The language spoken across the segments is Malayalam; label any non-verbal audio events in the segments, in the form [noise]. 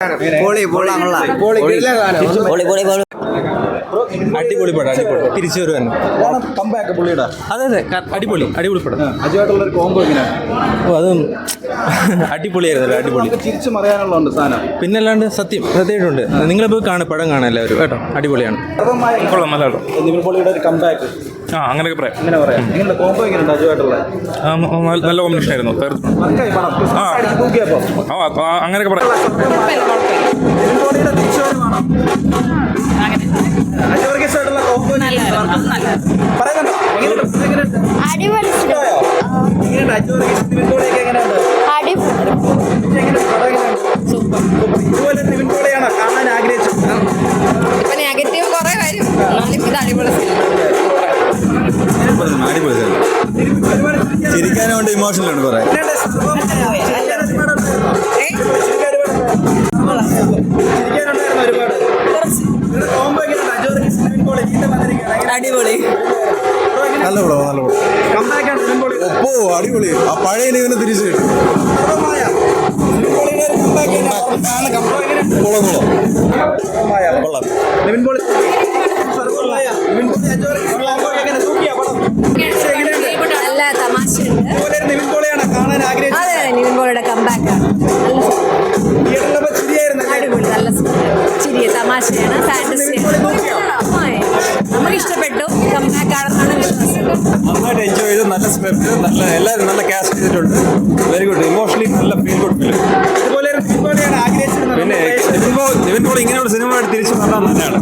പൊളി പൊള്ളാമുള്ള പൊളി പൊളി പൊളി അടിപൊളി പടം അടിപൊളി തിരിച്ചു വരുവാൻ കമ്പാക്ക് പുള്ളിയുടെ. അതെ അതെ അടിപൊളി അടിപൊളി പടം. അജുവായിട്ടുള്ള ഒരു കോംബോ എങ്ങനെയാണ് ഓ അതും [laughs] അടിപൊളിയായിരുന്നു അടിപൊളി. തിരിച്ചു മറിയാനുള്ളതുണ്ട് സാധനം. പിന്നല്ലാണ്ട് സത്യം സത്യമായിട്ടുണ്ട്. നിങ്ങളെ പോയി കാണും പടം കാണാൻ എല്ലാവരും കേട്ടോ. അടിപൊളിയാണ്. കൊള്ളാം നല്ല നിവിൻ പോളിയുടെ ഒരു കമ്പാക്ക് ആ അങ്ങനെയൊക്കെ പറയാം. എങ്ങനെ പറയാം. നിങ്ങളുടെ കോംബോ എങ്ങനെയുണ്ട് അജുവായിട്ടുള്ള നല്ല കോമ്പിനേഷൻ ആയിരുന്നു. തൂക്കിയപ്പോ. ആ, അങ്ങനെയൊക്കെ പറയാം. പോളിയുടെ തിരിച്ചുവരവാണോ അജു വർഗീസ് ആയിട്ടുള്ള കോംബോ പറയുന്നുണ്ടോ എങ്ങനെയുണ്ട് അടിപൊളി. ഇഷ്ടമായോ? എങ്ങനെയുണ്ട് ഇതുപോലെ പോളിയാണോ കാണാൻ ആഗ്രഹിച്ചത്. നെഗറ്റീവ് കുറെ വരും. ഇത് അടിപൊളി ചിരിക്കാനുണ്ട് ഇമോഷണലുണ്ട് കുറെ. എങ്ങനെ- അടിപൊളി നല്ല പടം നല്ല പടം ഓ അടിപൊളി ആ പഴയ ഇവന് തിരിച്ചു കിട്ടും കൊള്ളാം നിവിൻ തമാശയാണ്. ഫാന്റസിയാണ് നമുക്ക് ഇഷ്ടപ്പെട്ടു കമ്പാക്ക് ആണെന്നാണ് വിശ്വാസം. നന്നായിട്ട് എൻജോയ് ചെയ്തു. നല്ല സ്ക്രിപ്റ്റ് നല്ല എല്ലാവരും നല്ല കാസ്റ്റ് ചെയ്തിട്ടുണ്ട്. വെരി ഗുഡ് ഇമോഷണലി നല്ല ഫീൽ ഗുഡ് ഫിലിം ഇതുപോലെ പിന്നെ നിവിൻ പോൾ ഇങ്ങനെയുള്ള സിനിമയായിട്ട് തിരിച്ചു വന്നാൽ നല്ലതാണ്?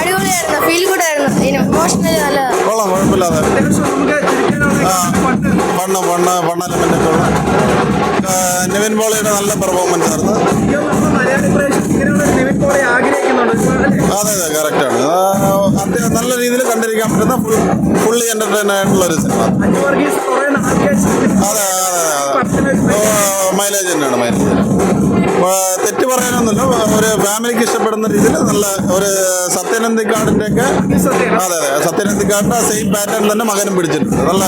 അടിപൊളിയായിരുന്നു. ഫീൽ ഗുഡ് ആയിരുന്നു. ഇമോഷണലി കൊള്ളാം കുഴപ്പമില്ലാതെ. വണ്ണ വണ്ണ പണ്ണ എലമെന്റൊക്കെ ഉള്ള ആ, നിവിൻ പോളിയുടെ നല്ല പെർഫോമൻസ് ആയിരുന്നു. അതെ അതെ കറക്റ്റാണ് അദ്ദേഹം നല്ല രീതിയിൽ കണ്ടിരിക്കാൻ പറ്റുന്ന ഫുൾ ഫുള്ളി എന്റർടൈൻ ആയിട്ടുള്ള ഒരു സിനിമ അതെ അതെ അതെ മൈലേജ് തന്നെയാണ് മൈലേജ് തെറ്റ് പറയാനൊന്നുമില്ല. ഒരു ഫാമിലിക്ക് ഇഷ്ടപ്പെടുന്ന രീതിയിൽ നല്ല ഒരു സത്യനന്ദിക്കാടിന്റെ ഒക്കെ. അതെ അതെ. സത്യനന്ദിക്കാടിന്റെ സെയിം പാറ്റേൺ തന്നെ മകനും പിടിച്ചിട്ടുണ്ട്. നല്ല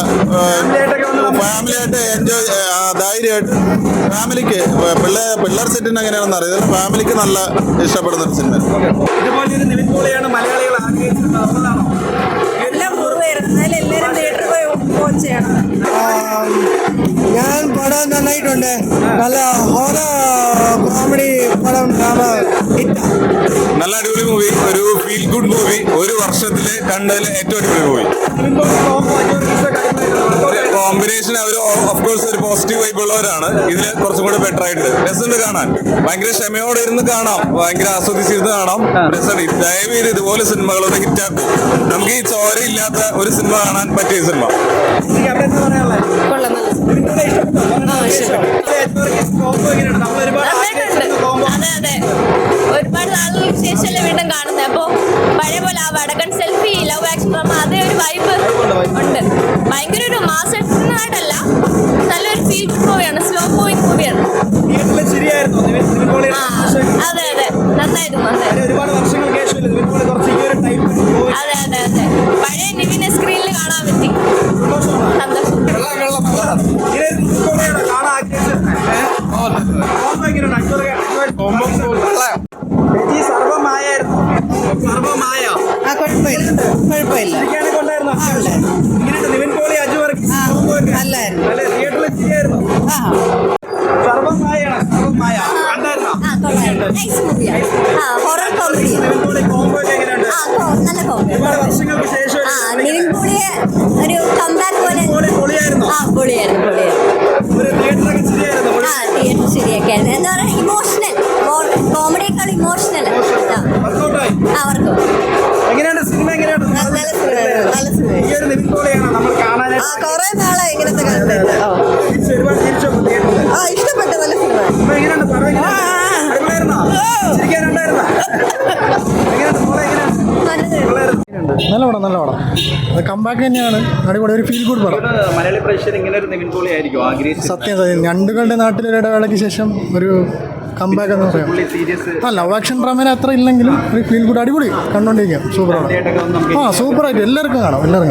ഫാമിലിയായിട്ട് എൻജോയ് ധൈര്യമായിട്ട് ഫാമിലിക്ക് പിള്ളേ പിള്ളേർ സെറ്റിന് എങ്ങനെയാണെന്ന് അറിയില്ല. ഫാമിലിക്ക് നല്ല ഇഷ്ടപ്പെടുന്ന ഒരു സിനിമ നിവിൻ പോളിയാണ് മലയാളികൾ എല്ലാം പൂർവമായിരുന്നു എന്നാലും എല്ലാവരും തിയേറ്ററിൽ പോയി വാച്ച് ചെയ്യണം. ഞാൻ പടം നന്നായിട്ടുണ്ട്. നല്ല ഹോറർ കോമഡി പടം ഡ്രാമ ഹിറ്റ്. നല്ല അടിപൊളി മൂവി ഒരു ഫീൽ ഗുഡ് മൂവി ഒരു വർഷത്തിൽ കണ്ടതിൽ ഏറ്റവും അടിപൊളി മൂവി. കോമ്പിനേഷൻ അവർ ഓഫ് കോഴ്സ് ഒരു പോസിറ്റീവ് വൈബ് ഉള്ളവരാണ്. ഇതിൽ കുറച്ചും കൂടെ ബെറ്റർ ആയിട്ട് രസമുണ്ട് കാണാൻ. ഭയങ്കര ക്ഷമയോടെ ഇരുന്ന് കാണാം. ഭയങ്കര ആസ്വദിച്ചിരുന്ന് കാണാം. രസമാണ് ദയവ് ചെയ്ത് ഇതുപോലെ സിനിമകളൊന്ന് ഹിറ്റാക്കും നമുക്ക് ഈ ചോര ഇല്ലാത്ത ഒരു സിനിമ കാണാൻ പറ്റിയ സിനിമ. കൊള്ളാം നിവിൻ ഒരുപാട് നാളുകൾക്ക് ശേഷമല്ലേ വീണ്ടും കാണുന്നത് അപ്പോൾ പഴയ പോലെ ആ വടക്കൻ സെൽഫി ലവ് ആക്ഷൻ ഡ്രാമ അതേ ഒരു വൈബ് ഉണ്ട് ഭയങ്കര ഒരു മാസ് ആയിട്ടല്ല നല്ലൊരു ഫീൽ ഗുഡ് മൂവിയാണ് സ്ലോ മൂവിങ് മൂവിയാണ് നിവിൻ നിവിൻ അതെ അതെ. നന്നായിരുന്നു നന്നായിരുന്നു അതെ അതെ അതെ. പഴയ നിവിനെ കൊ- നല്ല കോമഡി ഒരുപാട് വർഷങ്ങൾക്ക് ശേഷം ഇങ്ങനത്തെ തിയേറ്ററിൽ ആ. ഇഷ്ടപ്പെട്ട നല്ല സിനിമ നല്ല പടം നല്ല പടം. അത് കമ്പാക്ക് തന്നെയാണ്. അടിപൊളി ഒരു ഫീൽ ഗുഡ് പടം. മലയാളി പ്രേക്ഷകർ ഇങ്ങനെ ഒരു നിവിൻ പോളി ആയിരിക്കും ആഗ്രഹിച്ചത് സത്യം സത്യം. ഞണ്ടുകളുടെ നാട്ടിലൊരു ഇടവേളയ്ക്ക് ശേഷം ഒരു കമ്പാക്ക് എന്ന് പറയാം. ആ ലവ് ആക്ഷൻ ഡ്രാമേനെ അത്ര ഇല്ലെങ്കിലും ഒരു ഫീൽ ഗുഡ് അടിപൊളി കണ്ടോണ്ടിരിക്കാം. സൂപ്പറാണ് ആ സൂപ്പറായിട്ട് എല്ലാവർക്കും കാണാം എല്ലാവർക്കും കാണാം.